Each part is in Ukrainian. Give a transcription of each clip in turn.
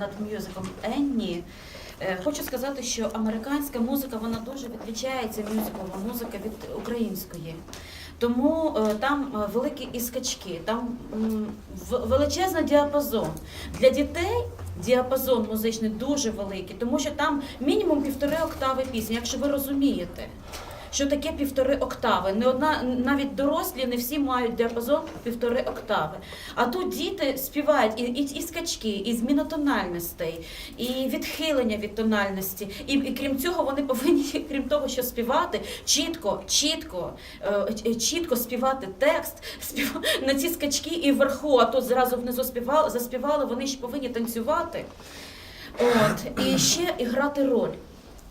над мюзиклом Енні. Е, Хочу сказати, що американська музика вона дуже відрізняється мюзиклова музика від української. Тому е, там е, великі і скачки, там величезний діапазон. Для дітей діапазон музичний дуже великий, тому що там мінімум півтори октави пісні, якщо ви розумієте. Що таке півтори октави? Не одна навіть дорослі, не всі мають діапазон півтори октави. А тут діти співають і, і, і скачки, і зміна тональностей, і відхилення від тональності. І, і крім цього, вони повинні, крім того, що співати, чітко, чітко, е, чітко співати текст, спів... на ці скачки і вверху, а тут зразу внизу співали, заспівали, вони ще повинні танцювати. От, і ще і грати роль.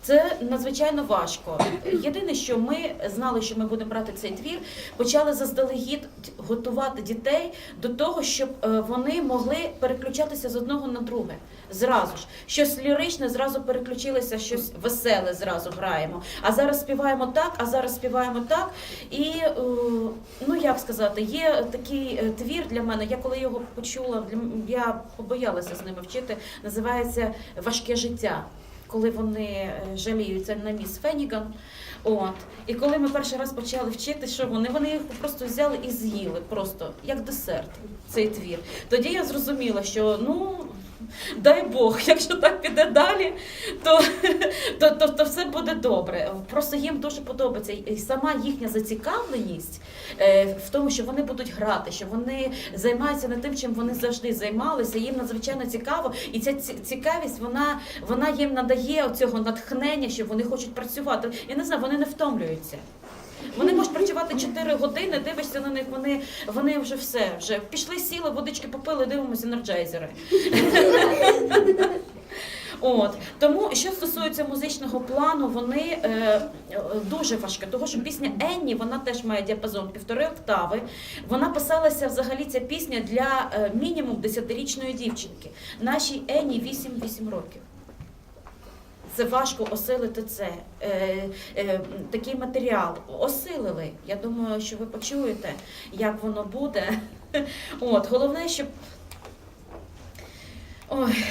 Це надзвичайно важко. Єдине, що ми знали, що ми будемо брати цей твір, почали заздалегідь готувати дітей до того, щоб е, вони могли переключатися з одного на друге. Зразу ж щось ліричне, зразу переключилися, щось веселе зразу граємо. А зараз співаємо так, а зараз співаємо так. І е, ну як сказати, є такий е, твір для мене. Я коли його почула, я побоялася з ними вчити. Називається Важке життя коли вони е, жаліються на міс Феніган. От. І коли ми перший раз почали вчити, що вони, вони їх просто взяли і з'їли, просто як десерт, цей твір. Тоді я зрозуміла, що ну. Дай Бог, якщо так піде далі, то, то, то, то все буде добре. Просто їм дуже подобається і сама їхня зацікавленість е, в тому, що вони будуть грати, що вони займаються не тим, чим вони завжди займалися. Їм надзвичайно цікаво, і ця цікавість вона, вона їм надає цього натхнення, що вони хочуть працювати. І не знаю, вони не втомлюються. Вони можуть працювати 4 години, дивишся на них, вони, вони вже все, вже пішли, сіли, водички попили, дивимося енерджайзери. От тому, що стосується музичного плану, вони е, дуже важкі, тому що пісня Енні вона теж має діапазон півтори октави. Вона писалася взагалі ця пісня для е, мінімум 10-річної дівчинки. Нашій Енні 8-8 років. Це важко осилити це. Е, е, такий матеріал осилили. Я думаю, що ви почуєте, як воно буде. От, головне, щоб. Ой.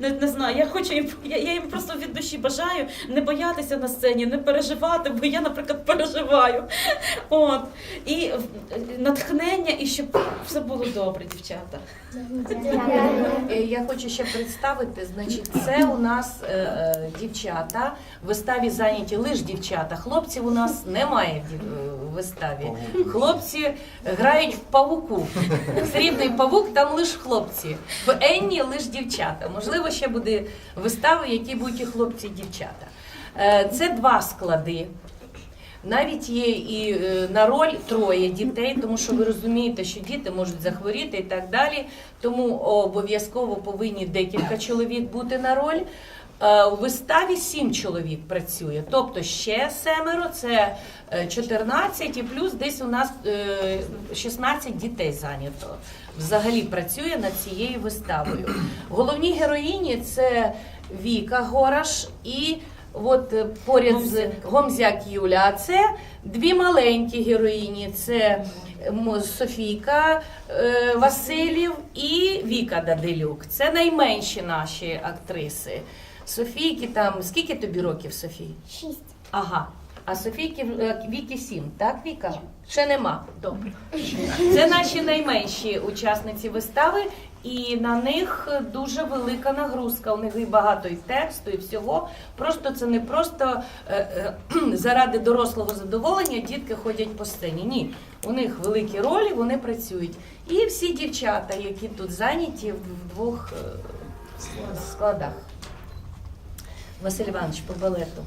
Не, не знаю, я хочу їм, я, я їм просто від душі бажаю не боятися на сцені, не переживати, бо я, наприклад, переживаю. От. І натхнення, і щоб все було добре, дівчата. Е, Я хочу ще представити, значить, це у нас е, е, дівчата. В виставі зайняті лише дівчата. Хлопців у нас немає в е, в виставі. Хлопці грають в павуку. Срібний павук, там лише хлопці. В Енні лише дівчата. Можливо, ще буде вистави, які будуть і хлопці, і дівчата. Е, Це два склади. Навіть є і е, на роль троє дітей, тому що ви розумієте, що діти можуть захворіти і так далі. Тому обов'язково повинні декілька чоловік бути на роль. Е, У виставі сім чоловік працює, тобто ще семеро це е, 14 і плюс десь у нас е, 16 дітей зайнято. Взагалі працює над цією виставою. Головні героїні це Віка Гораш і от е, поряд з Гомзяк. Юля. А це дві маленькі героїні. Це Софійка е, Васильів і Віка Даделюк. Це найменші наші актриси. Софійки там скільки тобі років, Софій? Шість. Ага. А Софійки е, Віки сім, так, Віка? Ще нема. Добре. Це наші найменші учасниці вистави, і на них дуже велика нагрузка. У них і багато і тексту, і всього. Просто це не просто е, е, заради дорослого задоволення дітки ходять по сцені. Ні, у них великі ролі, вони працюють. І всі дівчата, які тут зайняті в двох е, складах. Василь Іванович по балету.